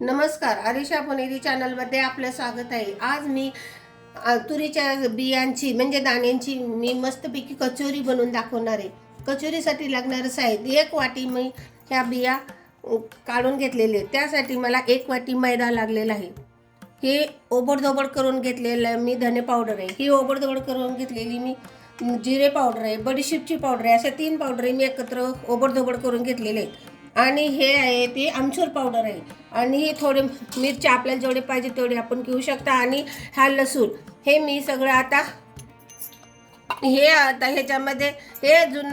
नमस्कार आरिशा पुणेरी चॅनलमध्ये आपलं स्वागत आहे. आज मी तुरीच्या बियांची म्हणजे दाण्यांची मी मस्तपैकी कचोरी बनवून दाखवणार आहे. कचोरीसाठी लागणारं साहित्य एक वाटी मी ह्या बिया काढून घेतलेले त्यासाठी मला एक वाटी मैदा लागलेला आहे. हे ओबडधोबड करून घेतलेलं मी धने पावडर आहे. ही ओबडधोबड करून घेतलेली मी जिरे पावडर आहे बडीशेपची पावडर आहे. अशा तीन पावडर मी एकत्र ओबडधोबड करून घेतलेले आहेत. आणि हे आहे ते आमचूर पावडर आहे. आणि हे थोडे मिरची आपल्याला जेवढे पाहिजे तेवढे आपण घेऊ शकता. आणि हा लसूण हे मी सगळं आता हे आता ह्याच्यामध्ये हे अजून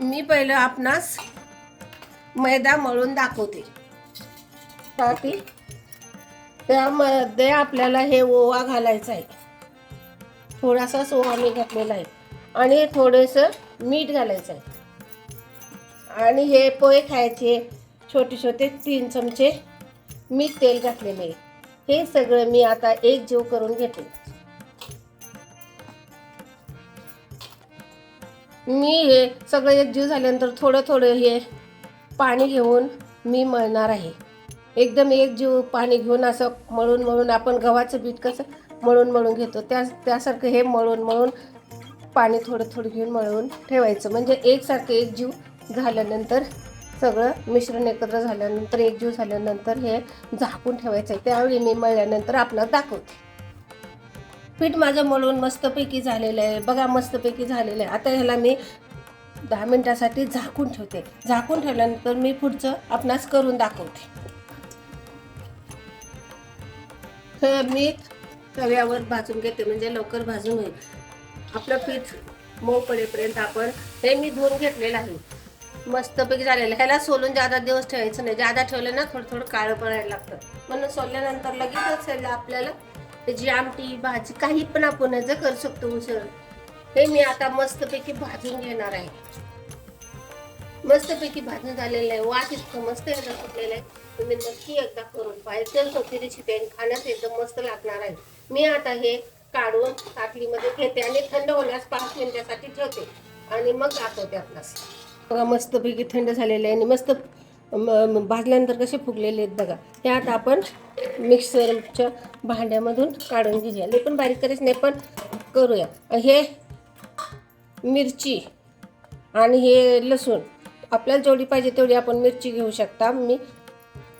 मी पहिलं आपणास मैदा मळून दाखवते. बाकी त्यामध्ये आपल्याला हे ओवा घालायचा आहे. थोडासाच ओवा मी घातलेला आहे. आणि थोडंसं मीठ घालायचं आहे. आणि हे पोहे खायचे छोटे छोटे तीन चमचे मी तेल घातलेले. आहे हे सगळं मी आता एक जीव करून घेते. मी हे सगळं एक जीव झाल्यानंतर थोडं थोडं हे पाणी घेऊन मी मळणार आहे. एकदम एक जीव पाणी घेऊन असं मळून मळून आपण गव्हाचं बीट कसं मळून मळून घेतो त्या त्यासारखं हे मळून मळून पाणी थोडं थोडं घेऊन मळून ठेवायचं. म्हणजे एकसारखं एक जीव झाल्यानंतर सगळं मिश्रण एकत्र झाल्यानंतर एकजीव झाल्यानंतर हे झाकून ठेवायचं आहे. त्यावेळी मी मळल्यानंतर आपल्याला दाखवते. पीठ माझं मळून मस्तपैकी झालेलं आहे. बघा मस्तपैकी झालेलं आहे. आता ह्याला मी दहा मिनटासाठी झाकून ठेवते. झाकून ठेवल्यानंतर मी पुढचं आपणास करून दाखवते. हे मी तव्यावर भाजून घेते म्हणजे लवकर भाजून होईल. आपलं पीठ मऊ पडेपर्यंत आपण हे मी धुवून घेतलेलं आहे. मस्तपैकी झालेलं. आहे. ह्याला सोलून जादा दिवस ठेवायचं नाही. जादा ठेवलं ना थोडं थोडं काळं पडायला लागतं. म्हणून सोलल्यानंतर लगेचच ह्याला आपल्याला त्याची आमटी भाजी काही पण आपण जर करू शकतो उसळ. हे मी आता मस्तपैकी भाजून घेणार आहे. मस्तपैकी भाजून झालेलं आहे. वास इतकं मस्त ह्याचा सुटलेला आहे. तुम्ही नक्की एकदा करून पाहिजे सोपी रेसिपी आणि खाण्यास एकदम मस्त लागणार आहे. मी आता हे काढून ताटलीमध्ये घेते आणि थंड होण्यास पाच मिनिटासाठी ठेवते. आणि मग दाखवते आपणास. बघा मस्तपैकी थंड झालेले आहे आणि मस्त भाजल्यानंतर कसे फुगलेले आहेत बघा. हे आता आपण मिक्सरच्या भांड्यामधून काढून घेऊया. लई पण बारीक करायचं नाही पण करूया. हे मिरची आणि हे लसूण. आपल्याला जेवढी पाहिजे तेवढी आपण मिरची घेऊ शकता. मी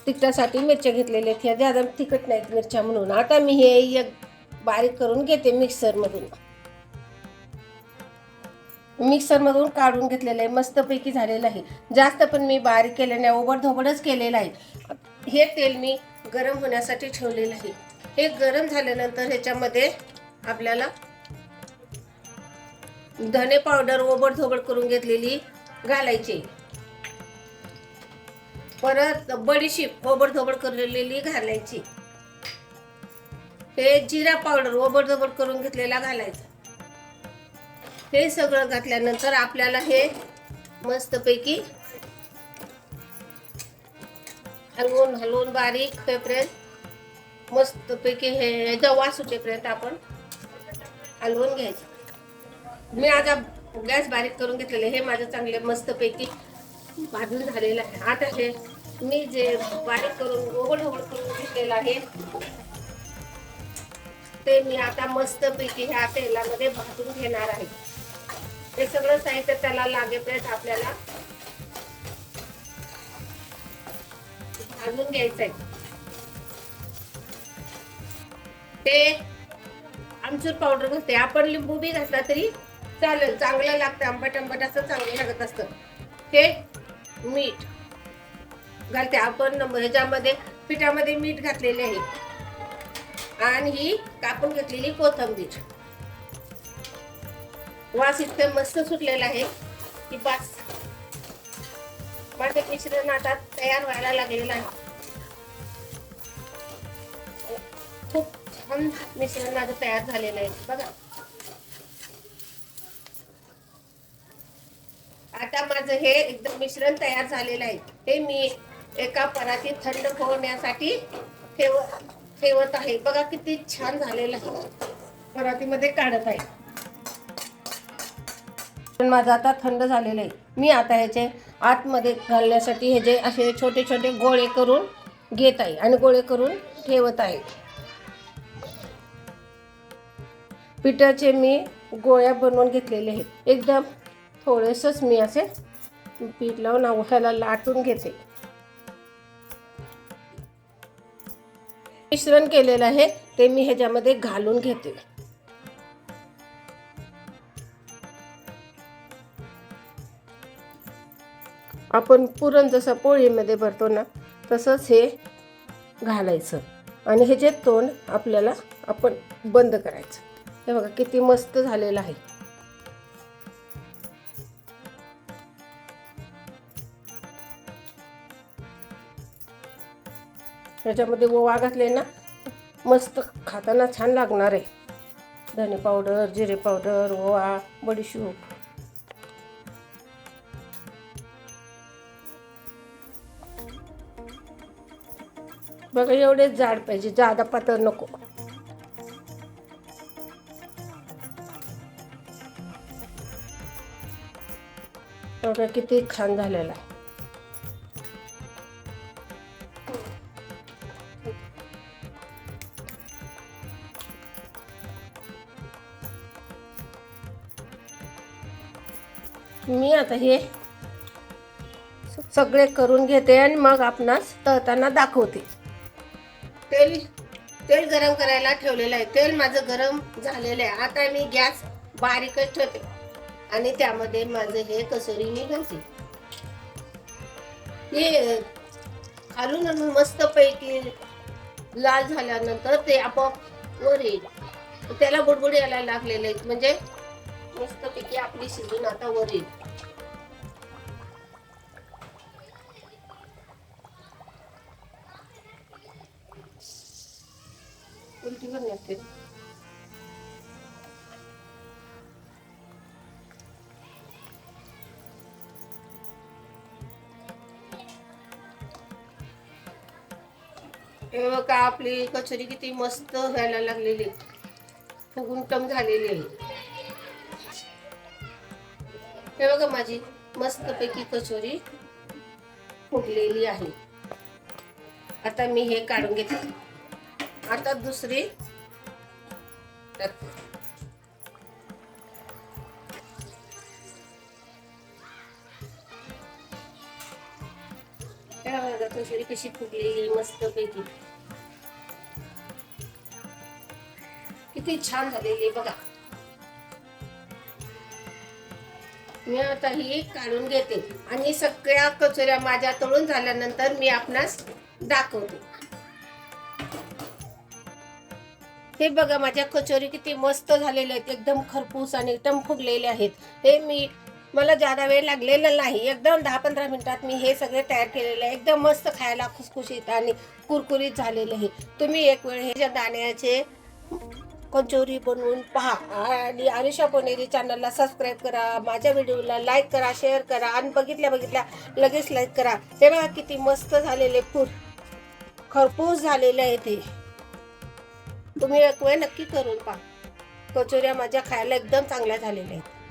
तिखटासाठी मिरच्या घेतलेल्या आहेत. ह्या ज्यादा तिखट नाहीत मिरच्या म्हणून. आता मी हे एक बारीक करून घेते मिक्सरमधून. मिक्सरमधून काढून घेतलेलं आहे मस्तपैकी झालेलं आहे. जास्त पण मी बारीक केलं नाही ओबडधोबडच केलेलं आहे. हे तेल मी गरम होण्यासाठी ठेवलेलं आहे. हे गरम झाल्यानंतर ह्याच्यामध्ये आपल्याला धने पावडर ओबडधोबड करून घेतलेली घालायची. परत बडीशीप ओबडधोबड करलेली घालायची. हे जिरा पावडर ओबडधोबड करून घेतलेला घालायचा. हे सगळं घातल्यानंतर आपल्याला हे मस्तपैकी हलवून हलवून बारीक होईपर्यंत मस्तपैकी हे ह्याचा वास सुटेपर्यंत आपण हलवून घ्यायचं. मी आता गॅस बारीक करून घेतलेले हे माझं चांगले मस्तपैकी भाजून झालेलं आहे. आता हे मी जे बारीक करून ओबड ओबड करून घेतलेलं आहे ते मी आता मस्तपैकी ह्या तेलामध्ये भाजून घेणार आहे. हे सगळं साहित्य त्याला लागेपर्यंत आपल्याला भाजून घ्यायचं आहे ते आमचूर पावडर घालते आपण लिंबू बी घातला तरी चालेल. चांगलं लागतं आंबट आंबट असं चांगलं लागत असतं हे मीठ घालते आपण ह्याच्यामध्ये पिठामध्ये मीठ घातलेले आहे. आणि ही कापून घेतलेली कोथंबीर. वास इतकं मस्त सुटलेला आहे की बस. माझं मिश्रण आता तयार व्हायला लागलेलं आहे. खूप छान मिश्रण माझं तयार झालेलं आहे. बघा. आता माझं हे एकदम मिश्रण तयार झालेलं आहे. हे मी एका परातीत थंड होण्यासाठी ठेव ठेवत आहे. बघा किती छान झालेलं आहे. परातीमध्ये काढत आहे. पण माझं आता थंड झालेलं आहे. मी आता ह्याचे आतमध्ये घालण्यासाठी हे जे असे छोटे छोटे गोळे करून घेत आहे आणि गोळे करून ठेवत आहे. पिठाचे मी गोळ्या बनवून घेतलेले आहेत. एकदम थोडेसंच मी असे पीठ लावून ह्याला लाटून घेते. मिश्रण केलेलं आहे ते मी ह्याच्यामध्ये घालून घेते. आपण पुरण जसं पोळीमध्ये भरतो ना तसंच हे घालायचं. आणि ह्याचे तोंड आपल्याला आपण बंद करायचं. हे बघा किती मस्त झालेलं आहे. ह्याच्यामध्ये ओवा घातले ना मस्त खाताना छान लागणार आहे. धने पावडर जिरे पावडर ओवा बडीशूप. बघा एवढेच जाड पाहिजे. जादा पातळ नको. बघा किती छान झालेला आहे. मी आता हे सगळे करून घेते आणि मग आपणास तळताना दाखवते. तेल तेल गरम करायला ठेवलेलं आहे. तेल माझं गरम झालेलं आहे. आता मी गॅस बारीकच ठेवते. आणि त्यामध्ये माझं हे कसोरी मी घालते. हे खालून मस्त पैकी लाल झाल्यानंतर ते आपोआप वर येईल. त्याला बुडबुड यायला लागलेले आहेत म्हणजे मस्तपैकी आपली शिजून आता वर येईल. उलटी पण लागते हे बघा आपली कचोरी किती मस्त व्हायला लागलेली. फुगून टम झालेली आहे. हे बघा माझी मस्तपैकी कचोरी फुगलेली आहे. आता मी हे काढून घेते. आता दुसरी कचोरी कशी फुगलेली मस्त पैकी किती छान झालेली बघा. मी आता ही काढून घेते आणि सगळ्या कचोऱ्या माझ्या तळून झाल्यानंतर मी आपणास दाखवते. हे बघा माझ्या कचोरी किती मस्त झालेल्या आहेत. एकदम खरपूस आणि एकदम फुगलेले आहेत. हे मी मला जादा वेळ लागलेला नाही. एकदम दहा पंधरा मिनटात मी हे सगळे तयार केलेले आहे. एकदम मस्त खायला खुसखुशीत आणि कुरकुरीत झालेले आहे. तुम्ही एक वेळ हे ज्या दाण्याचे कचोरी बनवून पहा. आणि आयुषा पोनेरी चॅनलला सबस्क्राईब करा. माझ्या व्हिडिओला लाईक करा शेअर करा आणि बघितल्या बघितल्या लगेच लाईक करा. हे बघा किती मस्त झालेले फूड खरपूस झालेले आहे ते. तुम्ही एक वेळ नक्की करून पहा. कचोऱ्या माझ्या खायला एकदम चांगल्या झालेल्या आहेत.